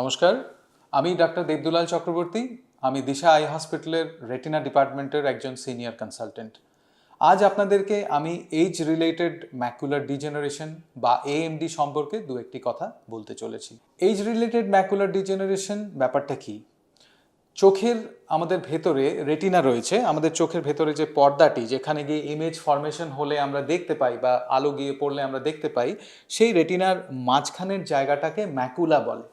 নমস্কার, আমি ডাক্তার দেবদুলাল চক্রবর্তী, আমি দিশা আই হসপিটালের রেটিনা ডিপার্টমেন্টের একজন সিনিয়র কনসালটেন্ট আজ আপনাদেরকে আমি এইজ রিলেটেড ম্যাকুলার ডিজেনারেশন বা এএমডি সম্পর্কে দু একটি কথা বলতে চলেছি। এইজ রিলেটেড ম্যাকুলার ডিজেনারেশন ব্যাপারটা কি? চোখের আমাদের ভেতরে রেটিনা রয়েছে, আমাদের চোখের ভেতরে যে পর্দাটি, যেখানে গিয়ে ইমেজ ফরমেশন হলে আমরা দেখতে পাই বা আলো গিয়ে পড়লে আমরা দেখতে পাই, সেই রেটিনার মাঝখানের জায়গাটাকে ম্যাকুলা বলে।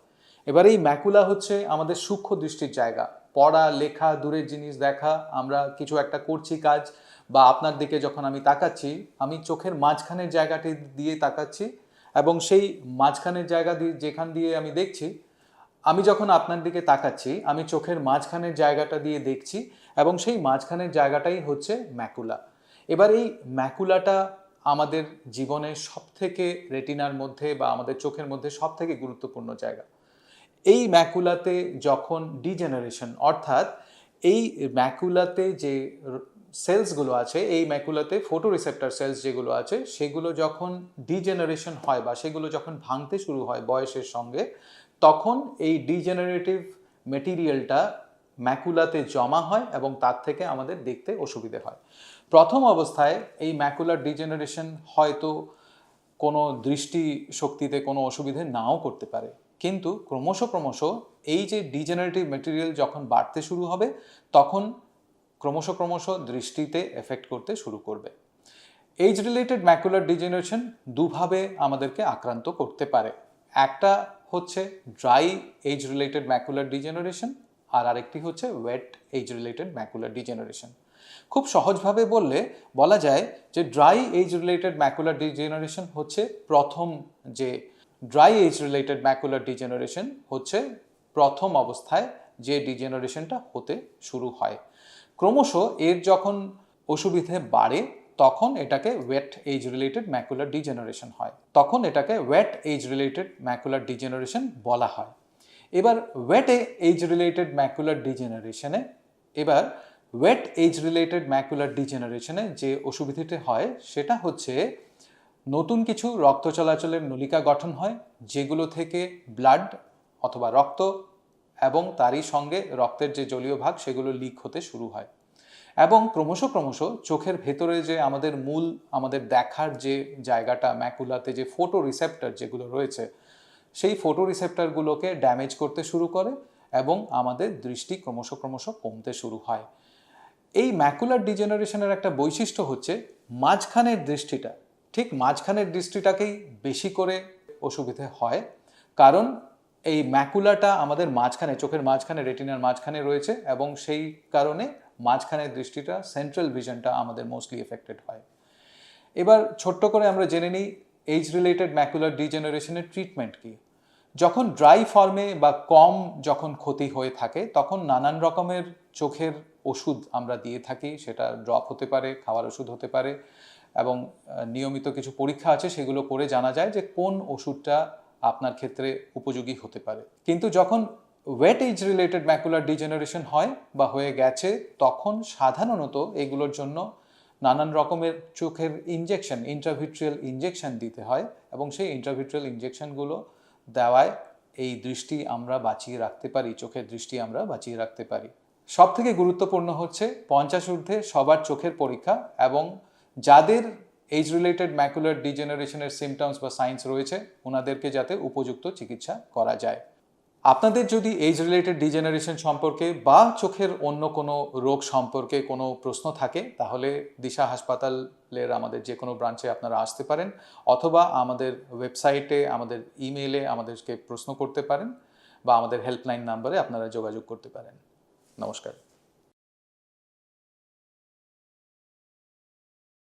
এবার এই ম্যাকুলা হচ্ছে আমাদের সূক্ষ্ম দৃষ্টির জায়গা। পড়া, লেখা, দূরের জিনিস দেখা, আমরা কিছু একটা করছি কাজ বা আপনার দিকে যখন আমি তাকাচ্ছি, আমি চোখের মাঝখানের জায়গাটি দিয়ে তাকাচ্ছি এবং সেই মাঝখানের জায়গা দিয়ে যেখান দিয়ে আমি দেখছি, আমি যখন আপনার দিকে তাকাচ্ছি, আমি চোখের মাঝখানের জায়গাটা দিয়ে দেখছি এবং সেই মাঝখানের জায়গাটাই হচ্ছে ম্যাকুলা। এবার এই ম্যাকুলাটা আমাদের জীবনের সব থেকে রেটিনার মধ্যে বা আমাদের চোখের মধ্যে সব থেকে গুরুত্বপূর্ণ জায়গা। এই ম্যাকুলাতে যখন ডিজেনারেশন, অর্থাৎ এই ম্যাকুলাতে যে সেলসগুলো আছে, এই ম্যাকুলাতে ফোটো রিসেপ্টার সেলস যেগুলো আছে, সেগুলো যখন ডিজেনারেশন হয় বা সেগুলো যখন ভাঙতে শুরু হয় বয়সের সঙ্গে, তখন এই ডিজেনারেটিভ মেটেরিয়ালটা ম্যাকুলাতে জমা হয় এবং তার থেকে আমাদের দেখতে অসুবিধে হয়। প্রথম অবস্থায় এই ম্যাকুলার ডিজেনারেশন হয়তো কোনো দৃষ্টি শক্তিতে কোনো অসুবিধে নাও করতে পারে। কিন্তু ক্রমশ ক্রমশ এই যে ডিজেনারেটিভ মেটেরিয়াল যখন বাড়তে শুরু হবে, তখন ক্রমশ ক্রমশ দৃষ্টিতে এফেক্ট করতে শুরু করবে। এইজ রিলেটেড ম্যাকুলার ডিজেনারেশন দুভাবে আমাদেরকে আক্রান্ত করতে পারে। একটা হচ্ছে dry age related macular degeneration আর আরেকটি হচ্ছে wet age related macular degeneration খুব সহজভাবে বললে বলা যায় যে dry age related macular degeneration হচ্ছে প্রথম যে dry age related macular degeneration হচ্ছে প্রথম অবস্থায় যে ডিজেনারেশনটা হতে শুরু হয়। ক্রমশ এর যখন অসুবিধে বাড়ে, তখন এটাকে wet age related macular degeneration হয়। তখন এটাকে wet age related macular degeneration বলা হয়। এবার ওয়েট এজ রিলেটেড ম্যাকুলার ডিজেনারেশনে এবার ওয়েট এজ রিলেটেড ম্যাকুলার ডিজেনারেশনে যে অসুবিধাটি হয়, সেটা হচ্ছে নতুন কিছু রক্ত চলাচলের নলিকা গঠন হয়, যেগুলো থেকে ব্লাড অথবা রক্ত এবং তারই সঙ্গে রক্তের যে জলীয় ভাগ, সেগুলো লিক হতে শুরু হয়। এবং ক্রমশ ক্রমশ চোখের ভেতরে যে আমাদের মূল, আমাদের দেখার যে জায়গাটা ম্যাকুলাতে যে ফোটো রিসেপ্টার যেগুলো রয়েছে, সেই ফোটো রিসেপ্টারগুলোকে ড্যামেজ করতে শুরু করে এবং আমাদের দৃষ্টি ক্রমশ ক্রমশ কমতে শুরু হয়। এই ম্যাকুলার ডিজেনারেশনের একটা বৈশিষ্ট্য হচ্ছে, মাঝখানের দৃষ্টিটা ঠিক মাঝখানের দৃষ্টিটাকেই বেশি করে অসুবিধে হয়। কারণ এই ম্যাকুলাটা আমাদের মাঝখানে, চোখের মাঝখানে, রেটিনার মাঝখানে রয়েছে এবং সেই কারণে মাঝখানের দৃষ্টিটা সেন্ট্রাল ভিশনটা আমাদের মোস্টলি এফেক্টেড হয়। এবার ছোট্ট করে আমরা জেনে নিই এইজ রিলেটেড ম্যাকুলার ডিজেনারেশনের ট্রিটমেন্ট কি? যখন ড্রাই ফর্মে বা কম যখন ক্ষতি হয়ে থাকে, তখন নানান রকমের চোখের ওষুধ আমরা দিয়ে থাকি, সেটা ড্রপ হতে পারে, খাওয়ার ওষুধ হতে পারে। এবং নিয়মিত কিছু পরীক্ষা আছে, সেগুলো করে জানা যায় যে কোন ওষুধটা আপনার ক্ষেত্রে উপযোগী হতে পারে। কিন্তু যখন wet age related macular degeneration হয় বা হয়ে গেছে, তখন সাধারণত এগুলোর জন্য নানান রকমের চোখের ইনজেকশন ইন্ট্রাভিট্রিয়াল ইনজেকশন দিতে হয় এবং সেই ইন্ট্রাভিট্রিয়াল ইনজেকশনগুলো দেওয়ায় এই দৃষ্টি আমরা বাঁচিয়ে রাখতে পারি, চোখের দৃষ্টি আমরা বাঁচিয়ে রাখতে পারি। সব থেকে গুরুত্বপূর্ণ হচ্ছে পঞ্চাশ ঊর্ধ্বে সবার চোখের পরীক্ষা এবং যাদের এইজ রিলেটেড ম্যাকুলার ডিজেনারেশনের সিমটমস বা সাইন্স রয়েছে ওনাদেরকে যাতে উপযুক্ত চিকিৎসা করা যায়। আপনাদের যদি এইজ রিলেটেড ডিজেনারেশন সম্পর্কে বা চোখের অন্য কোনো রোগ সম্পর্কে কোনো প্রশ্ন থাকে, তাহলে দিশা হাসপাতালের আমাদের যে কোনো ব্রাঞ্চে আপনারা আসতে পারেন, অথবা আমাদের ওয়েবসাইটে আমাদের ইমেলে আমাদেরকে প্রশ্ন করতে পারেন, বা আমাদের হেল্পলাইন নাম্বারে আপনারা যোগাযোগ করতে পারেন। নমস্কার।